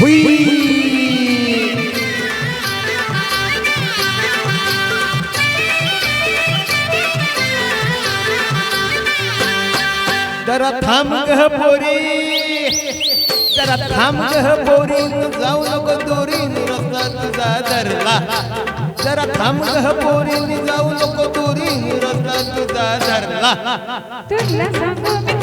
हुई। जरा थांब गह पोरी जरा थांब गह पोरी जाऊ नको दोरी रस्ता तुझा धरला जरा थांब गह पोरी जाऊ नको दोरी रस्ता तुझा धरला तुला सांगू मी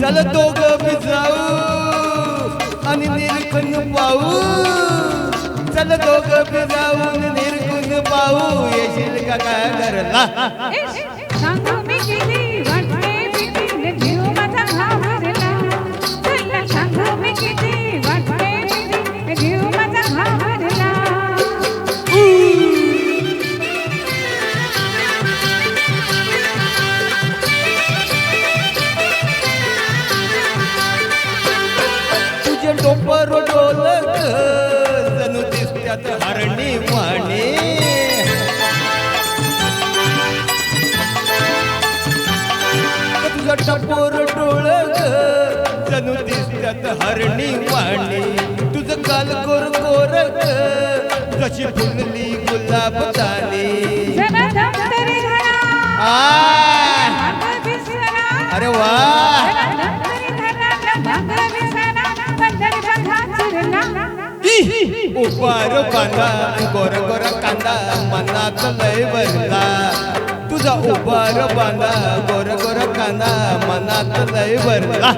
चल दोघ भिजाऊ आणि निरखून पाहू चल दोघ भिजाऊ जाऊन निरखून पाहू येशील का काय घरला? सांगू मी दिसत्यात हरणी वाणी. तुझं टपोर डोळक जणू दिसत्यात हरणी वाणी. तुझं काल कोर कोरक जशी फुलली गुलाब धरा. आ उपार बांधा गोर गोर कांदा मनात लय भरला. तुझा उपार बांधा गोर गोर कांदा मनात लय भरला.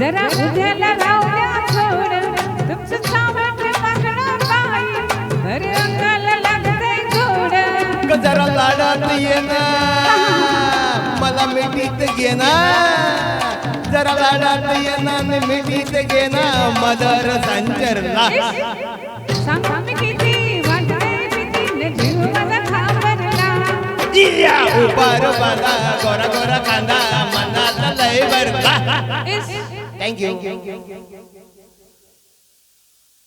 जरा उद्याला राहू द्या थोड. तुमचं सावट लाडात ये ना मला मिठीत घे ना जरा लाडात ये ना आणि मिठीत घे ना मदर संचरला. सांगा मी किती वाटते भीतीने जीव माझा घाबरला इया, उपार बांधा गोरा गोरा कांदा मनात लय भरला. थँक्यू